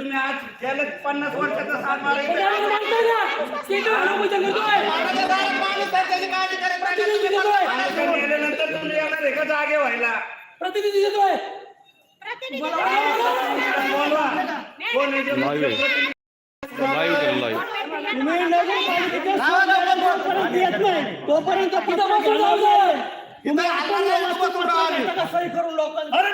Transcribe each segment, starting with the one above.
तुम्ही आज गेल्या पन्नास वर्षाचा इथे देतोय. पाण्याचं गेल्यानंतर तुम्ही येणार आहे का? जागे व्हायला. प्रतिनिधी देतोय बोलवा कोण आहे ते लाईव्ह आहे. लाईव्ह केलं लाईव्ह तुम्ही नगरपालिकेच्या सोडल्याला जोपर्यंत येत नाही, तोपर्यंत तिथं बसून जाऊ दे. तुम्ही आपण सही करून लोकांना अरे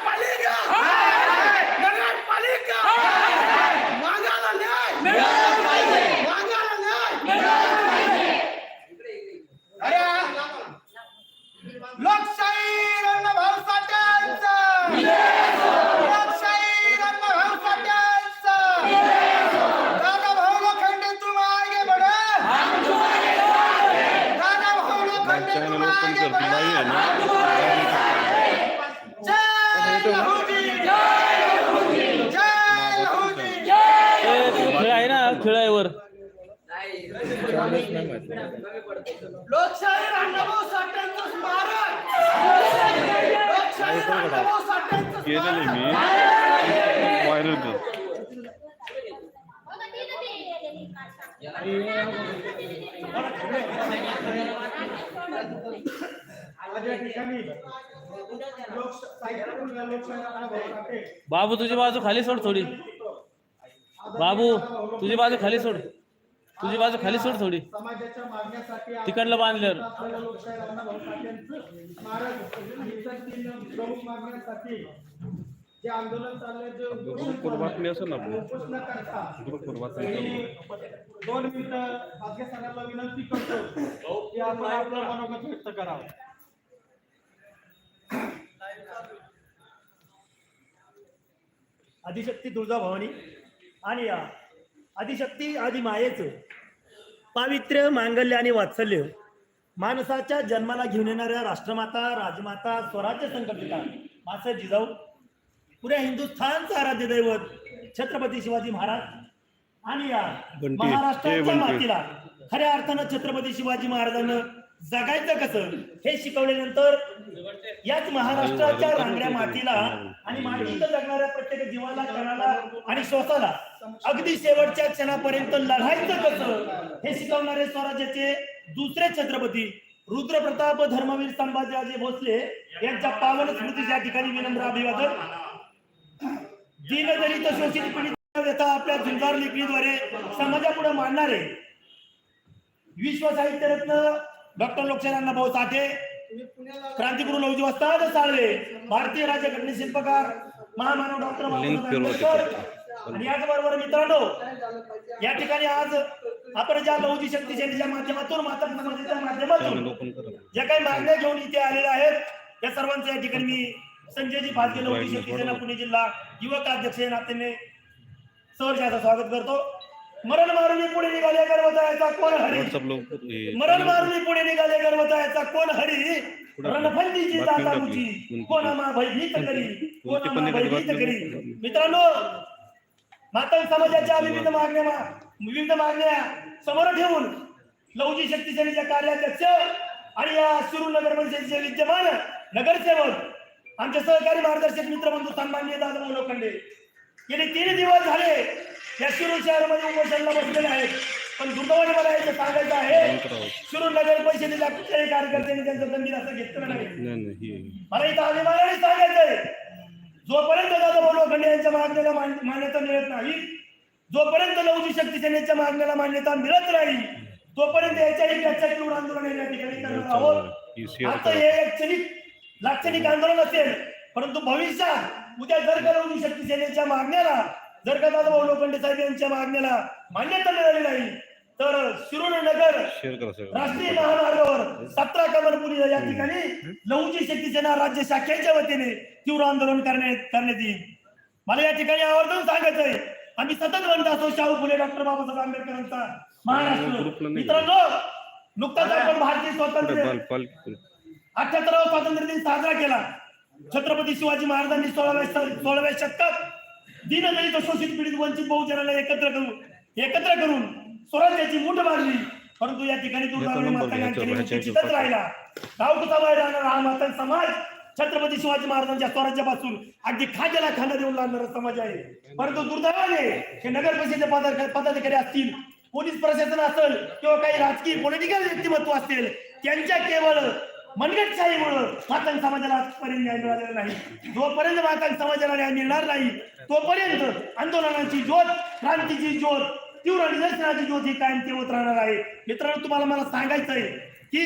नगरपालिका नगरपालिका मागायला न्याय मागायला न्याय अरे लोकशाही रणभाऊ साठ्यांचं लोकशाही रणभाऊ साठ्यांचं दादा भाऊ लोखंडे तुम आगे बढ़ो दादा भाऊ लोखंडे चॅनल तुम ओपन आगे कर लाईव्ह आहे ना जय लहुजी जय लहुजी जय लहुजी खेळ आहे ना खेळावर लोकशाही अण्णाभाऊ साठ्यांचं स्मारक! लोकशाही अण्णाभाऊ साठ्यांचं केलेलं आहे मी व्हायरल कर बाबू तुझी बाजू खाली सोड थोडी. बाबू तुझी बाजू खाली सोड. तुझी बाजू खाली सोड थोडी. समाजाच्या मागण्यासाठी तिकडलं बांधल्यावर. प्रमुख मागण्यासाठी जे आंदोलन चाललंय जे बातमी असेल ना उपोषण करता. दोन मिनिटं विनंती करतो की आपण आपलं मनोगत व्यक्त करावं. आदिशक्ती तुळजाभवानी आणि या आदिशक्ती आदि मायेचं पावित्र्य मांगल्य आणि वात्सल्य माणसाच्या जन्माला घेऊन येणाऱ्या राष्ट्रमाता राजमाता स्वराज्य संकल्पिता मासा जिजाऊ पुऱ्या हिंदुस्थानचं आराध्य दैवत छत्रपती शिवाजी महाराज आणि या महाराष्ट्राच्या. मातीला खऱ्या अर्थानं छत्रपती शिवाजी महाराजांना जगायचं कसं? हे शिकवल्यानंतर याच महाराष्ट्राच्या रांगड्या मातीला आणि मातीत जगणाऱ्या प्रत्येक जीवाला कणाला आणि श्वासाला अगदी शेवटच्या क्षणापर्यंत लढायचं कसं? हे शिकवणारे स्वराज्याचे दुसरे छत्रपती रुद्रप्रताप धर्मवीर संभाजीराजे भोसले यांच्या पावन स्मृतीच्या ठिकाणी विनम्र अभिवादन. दीनदलित शोषित पीडित व्यथा आपल्या झुंजार लेखणीद्वारे समाजापुढे मांडणारे विश्व साहित्य रत्न डॉक्टर लोकशाही अण्णाभाऊ साठे. क्रांतिगुरु लवजी वस्ताद साळवे. भारतीय राज्य घटने शिल्पकार महामानव डॉक्टर आणि याचबरोबर मित्रांनो या ठिकाणी आज आपण ज्या लवजी शक्ती सेनेच्या माध्यमातून माता समाजाच्या चॅनल माध्यमातून ज्या काही मागण्या घेऊन इथे आलेल्या आहेत या सर्वांचं या ठिकाणी मी संजयजी फासगे लवजी शक्ती सेना पुणे जिल्हा युवक अध्यक्ष या नात्याने सहर्षाचं स्वागत करतो. मरण मारून पुढे निघाले गर्वतायाचा कोण हरी? मरण मारून पुढे निघाले गर्वतायाचा कोण हरी? बातमी जातामुची टाकली. कोणामा भयभीत करी? कोणामा भयभीत करी. मित्रांनो मातंग समाजाच्या विविध मागण्या विविध मागण्या समोर ठेवून लवजी शक्ती सेनेच्या कार्याध्यक्ष आणि या शिरूर नगर परिषदेचे विद्यमान नगरसेवक आमचे सहकारी मार्गदर्शक मित्रबंधू सन्माननीय दादा लोखंडे गेले तीन दिवस झाले या शिरूर शहरामध्ये उपोषणला बसलेले आहेत. पण दुर्दैवाने मला याचं सांगायचं आहे शिरूर नगर परिषदेच्या कुठल्याही कार्यकर्त्यांनी त्यांचं गंभीर असं घेतलं नाही. ही मला इथं अभिमानाने सांगायचंय जोपर्यंत दादा लोखंडे यांच्या मागण्याला मान- मान्यता मिळत नाही जोपर्यंत लवजी शक्ती सेनेच्या मागण्याला मान्यता मिळत नाही तोपर्यंत याच्याही तीव्र आंदोलन या ठिकाणी करणार आहोत. आता हे क्षणिक लाक्षणिक आंदोलन असेल परंतु भविष्यात उद्या जर का लवजी शक्ती सेनेच्या मागण्याला जर का दादा भाऊ लोखंडे साहेब यांच्या मागण्याला मान्यता मिळाली नाही तर शिरूर नगर राष्ट्रीय महामार्गावर सतरा कमलपुरी या ठिकाणी लवची शक्ती सेना राज्य शाखेच्या वतीने तीव्र आंदोलन करण्यात करण्यात येईल. मला या ठिकाणी आवर्जून सांगायचंय आम्ही सतत म्हणत असतो शाहू फुले डॉक्टर बाबासाहेब आंबेडकरांचा महाराष्ट्र. मित्रांनो नुकताच आपण भारतीय स्वातंत्र्य अठ्याहत्तरावा स्वातंत्र्य दिन साजरा केला. छत्रपती शिवाजी महाराजांनी सोळाव्या सोळाव्या शतकात दीनदलित शोषित पीडित वंचित बहुजनाला एकत्र करून एकत्र करून स्वराज्याची मूठ बांधली. परंतु या ठिकाणी. राहिला. गाव कसा बाहेर राहणार हा समाज छत्रपती शिवाजी महाराजांच्या स्वराज्यापासून अगदी खाद्याला खांदा देऊन लागणारा समाज आहे. परंतु दुर्दैवाने हे नगर परिषदेचे पदाधिकारी पदाधिकारी असतील पोलीस प्रशासन असेल किंवा काही राजकीय पॉलिटिकल व्यक्तिमत्व असतील त्यांच्या केवळ मनगटशाहीमुळं मातंग समाजाला आजपर्यंत न्याय मिळालेला नाही. जोपर्यंत मातंग समाजाला न्याय मिळणार नाही तोपर्यंत आंदोलनाची ज्योत क्रांतीची ज्योत तीव्र निदर्शनाची ज्योत ही कायम तेवत राहणार आहे. मित्रांनो तुम्हाला मला सांगायचंय की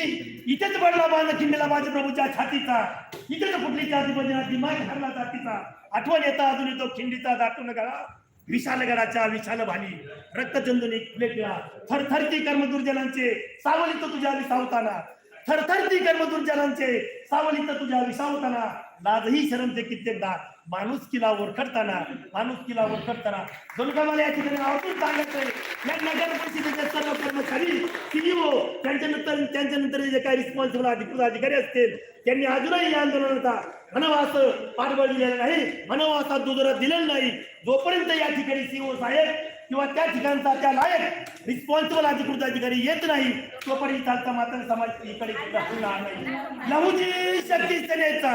इथेच पडला बांध किल्लेला माझ्या प्रभूच्या छातीचा इथेच कुठली जातीपतीला दिमाग हरला जातीचा. आठवण येता अजून येतो खिंडीचा दाटून गळा विशाल गडाच्या विशाल भाली रक्तचंदनी लेखला थरथरती कर्मदुर्जनांचे सावलित तुझ्या विसावताना थरथरती कर्मदुर्जनांचे सावलित तुझ्या विसावताना लाजही शरणचे कित्येकदा. माणूस किला ओरखडताना माणूस किला ओरखडताना. जणू या ठिकाणी आवर्जून सांगायचंय या नगर परिषदेचे सर्व कर्मचारी सीईओ त्यांच्यानंतर त्यांच्यानंतर जे काही रिस्पॉन्सिबल अधिकृत अधिकारी असतील त्यांनी अजूनही या आंदोलनाचा मनवास पाठबळ दिलेला नाही. मनवासात दुजोरा दिलेला नाही. जोपर्यंत या ठिकाणी सीईओ साहेब किंवा त्या ठिकाणचा त्या लायक रिस्पॉन्सिबल अधिकृत अधिकारी येत नाही तोपर्यंत चालता मात्र समाज इकडे होणार नाही. लहुजी शक्ती सेनेचा.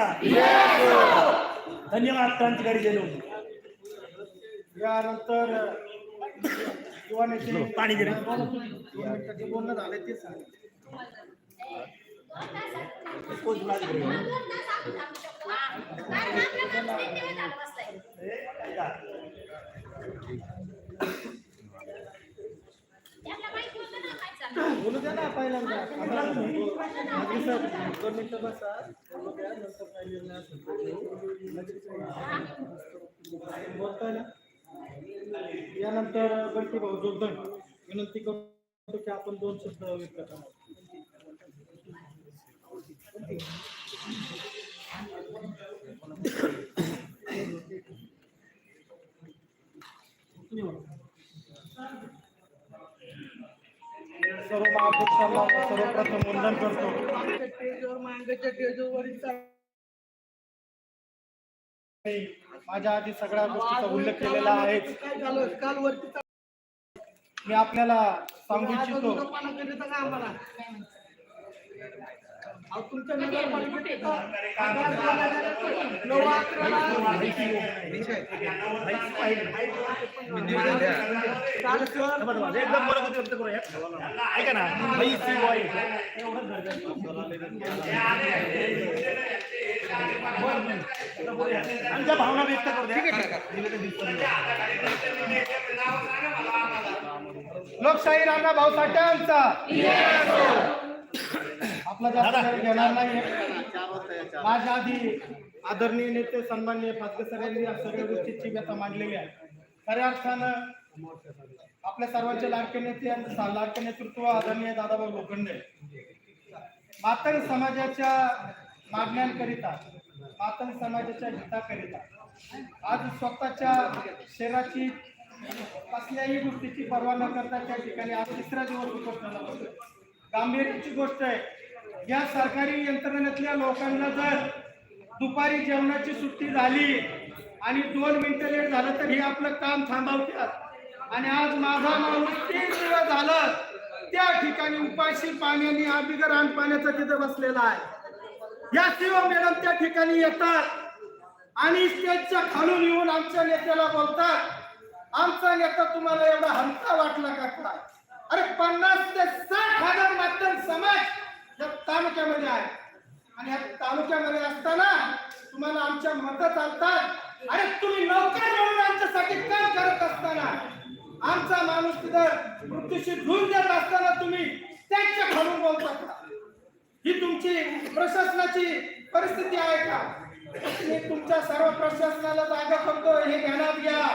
धन्यवाद क्रांतिकारी जय यानंतर युवा नेते पाणी बोलणं झालं ते सांग बोलू द्या ना पहिल्यांदा आधी सर दोन मिनिटं बसा बोलू द्या नंतर काय निर्णय असेल तो घेऊ. लगेच बोलताय ना यानंतर गणपती भाऊ जोगदंड. विनंती करतो की आपण दोन शब्द व्यक्त करा. सर्व सर्वप्रथम वंदन करतो. माझ्या आधी सगळ्या गोष्टीचा उल्लेख केलेला आहे मी आपल्याला सांगू इच्छितो. एकदम बरोबर व्यक्त करूया. ऐका ना. आमच्या भावना व्यक्त करू द्या. लोकशाही राणा भाऊ साठ्यांचा आपला जास्त वेळ घेणार नाही. माझ्या आधी आदरणीय नेते सन्माननीय फासगे सर यांनी या सगळ्या गोष्टीची व्यथा मांडलेली आहे. खऱ्या अर्थानं आपल्या सर्वांचे लाडके नेते लाडके नेतृत्व आदरणीय दादाभाऊ लोखंडे. मातंग समाजाच्या मागण्यांकरिता मातंग समाजाच्या हिताकरिता आज स्वतःच्या शरीराची कसल्याही गोष्टीची पर्वा न करता त्या ठिकाणी आज तिसरा दिवस बसले गांभीर्याची गोष्ट आहे. या सरकारी यंत्रणेतल्या लोकांना जर दुपारी जेवणाची सुट्टी झाली आणि दोन मिनिटं लेट झालं तर हे आपलं काम थांबवतात. आणि आज माझा माणूस तीन दिवस झालं त्या ठिकाणी उपाशी पाण्याने हा आण पाण्याचा तिथे बसलेला आहे. या शिव मॅडम त्या ठिकाणी येतात आणि स्टेजच्या खालून येऊन आमच्या नेत्याला बोलतात आमचा नेता तुम्हाला एवढा हलका वाटला का काय? अरे पन्नास ते साठ हजार माध्यम समाज या तालुक्यामध्ये आहे. आणि या तालुक्यामध्ये असताना तुम्हाला आमच्या मत चालतात. अरे तुम्ही नोकर म्हणून आमच्यासाठी काम करत असताना आमचा माणूस तिथं मृत्यूशी धुऊन देत असताना तुम्ही त्यांच्या खालून बोलत का ही तुमची प्रशासनाची परिस्थिती आहे का? मी तुमच्या सर्व प्रशासनाला जागा करतो हे ध्यानात घ्या.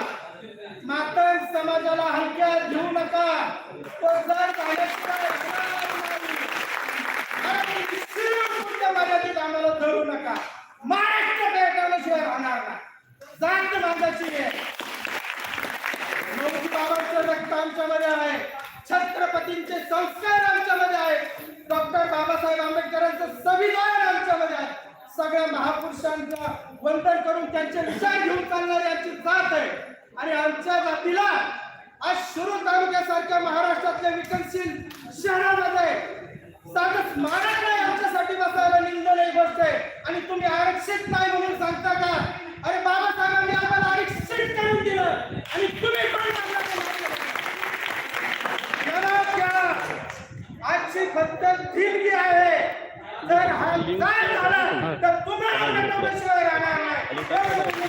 मात्र समाजाला हलक्यात घेऊ नका. तो जर झाल्याशिवाय राहणार मर्यादित आम्हाला धरू नका. महाराष्ट्र पेटवल्याशिवाय राहणार नाही. जात माझाची आहे बाबांचं रक्त आमच्यामध्ये आहे. छत्रपतींचे संस्कार आमच्यामध्ये आहेत. डॉक्टर बाबासाहेब आंबेडकरांचं संविधान आमच्यामध्ये आहे. सगळ्या महापुरुषांचा वंदन करून त्यांचे विचार घेऊन चालणारी आमची जात आहे. आणि आमच्या जातीला आज शिरूर तालुक्यासारख्या महाराष्ट्रातल्या विकसनशील शहरामध्ये साधं स्मारक नाही आमच्यासाठी बसायला निंदन एक गोष्ट आहे. आणि तुम्ही आरक्षित नाही म्हणून सांगता का? अरे बाबासाहेबांनी आम्हाला आरक्षित करून दिलं. आणि तुम्ही पण. आजची पद्धत दिलगी आहे. जर हा झाला तर तुम्हाला मिटवल्याशिवाय राहणार नाही काय नाही.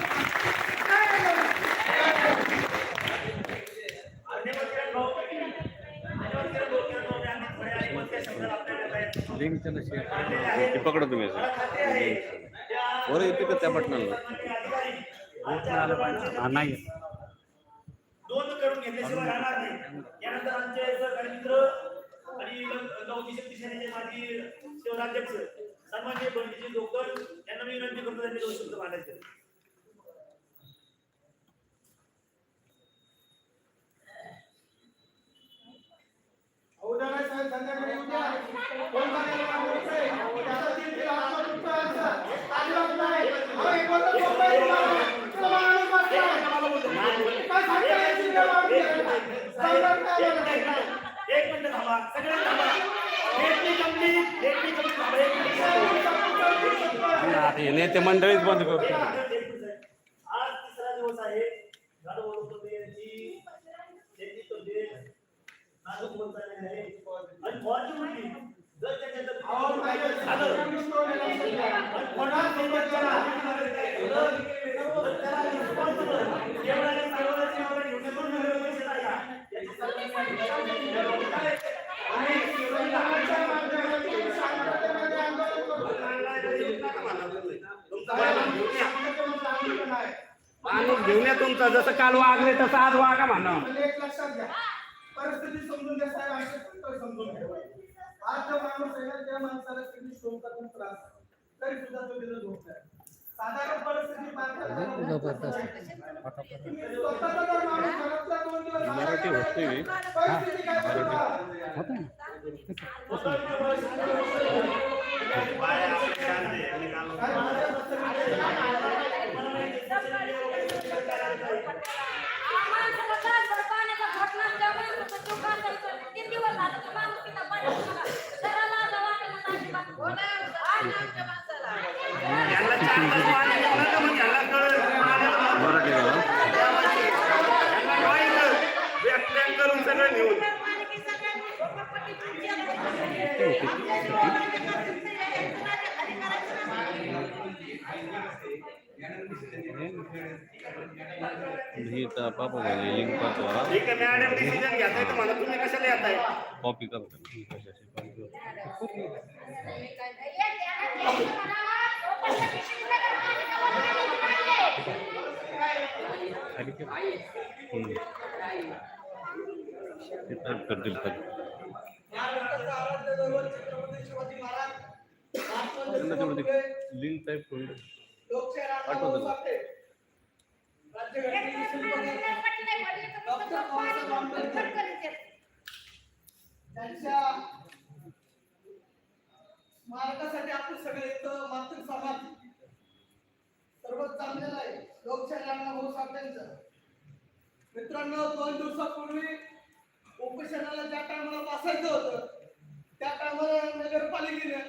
त्यांना शेअर ते पकडा तुम्ही असं. वर येते का त्या बटनाला? नाही. दोन करून घेतल्याशिवाय राहणार नाही. यानंतर आमचे सहकारी मित्र आणि नवती शक्ती सेनेचे माजी शहराध्यक्ष सन्मान्य बंडीजी डोकर यांना मी विनंती करतो त्यांनी दोन शब्द मांडायचे. उद्या नाही साहेब, संध्याकाळी उद्या. कोण जाण्याला मागवत आहे? त्याचा तीन किलो आत्मा तुमचा आमचा. अजिबात नाही. अहो, हे बोलतो मुंबई तुम्हाला. तुला माणूस वाटला. काय सांगता याची वेळ आमची आहे? सांगणार काय मला? एक मिनिट थांबा सगळे थांबा. भेटली जमली भेटली जमली थांबा एक मिनिट नेते मंडळीच बंद करतो आज तिसरा दिवस आहे. जाधव वडोदकर यांची त्यांची तब्येत नाजूक होत चाललेली आहे. आणि जर त्याच्यात झालं. कोणाला सोबत शांततेमध्ये आंदोलन करू. शांततेमध्ये आंदोलन आहे. माणूस घेऊन या तुमचा जसं काल वागले तसं आज वागा म्हणा. एक लक्षात घ्या परिस्थिती समजून घ्या साहेब असे पण समजून घ्या आज जो माणूस आहे ना त्या माणसाला किती शोकातून त्रास. तरी सुद्धा तो तिथं झोपलाय साधारण परिस्थिती पार स्वतःचा जर माणूस घरातल्या दोन दिवस झाला मराठी का होते नाही, मी. परिस्थिती काय बदलणार? यांना चार पाच वाणी घेऊन नका मग यांना कळेल. मराठी गावा करून सगळं नेऊन पापा लिंक पाठवा ठीक आहे मॅडम डिसिजन घेताय तर मला तुम्ही कशाला येताय कॉपी करतो खाली ठेव. हम्म. ते टाईप करतील खाली त्यांना तेवढं समाज विरोध चाललेला आहे. लोकशाही आणला भाऊ मित्रांनो दोन दिवसापूर्वी उपोषणाला ज्या टायमाला बसायचं होतं त्या टायमाला नगरपालिकेने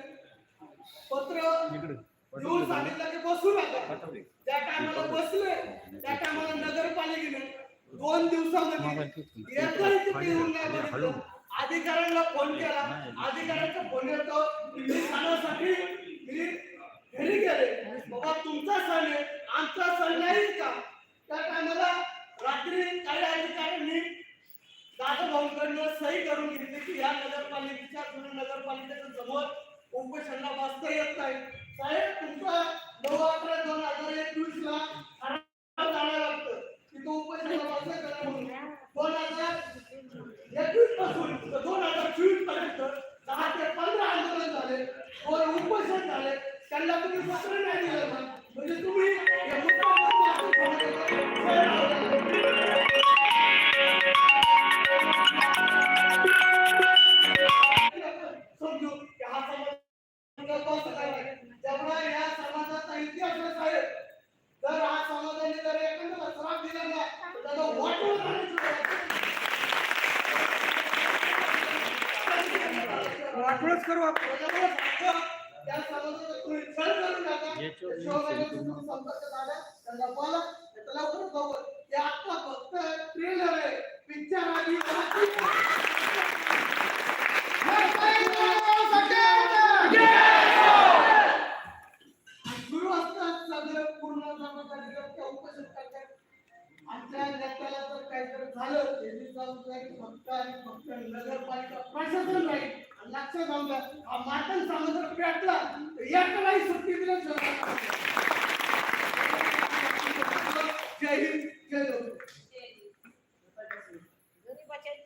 पत्र येऊन सांगितलं की बसू नका. त्या टायमाला बसले त्या टायमाला नगरपालिकेने दोन दिवसामध्ये अधिकाऱ्यांना फोन केला. अधिकाऱ्यांचा फोन येतो. सांगण्यासाठी घरी गेले. बाबा तुमचा सण आहे. आमचा सण नाही का? त्या टायमाला रात्री काही अधिकाऱ्यांनी दादा भाऊंकडनं सही करून घेतली की या नगरपालिकेच्या जुन्या नगरपालिकेच्या समोर उपोषणला वाचता येत नाही साहेब तुमचा नऊ अकरा दोन हजार एकवीस ला ठराव लागतं. की तो उपोषणला वाचता करा म्हणून. दोन हजार एकवीसपासून दोन हजार चोवीसपर्यंत दहा ते पंधरा आंदोलन झाले. वर उपोषण झाले. त्यांना तुम्ही पत्र नाही दिलं म्हणजे तुम्ही Thank you.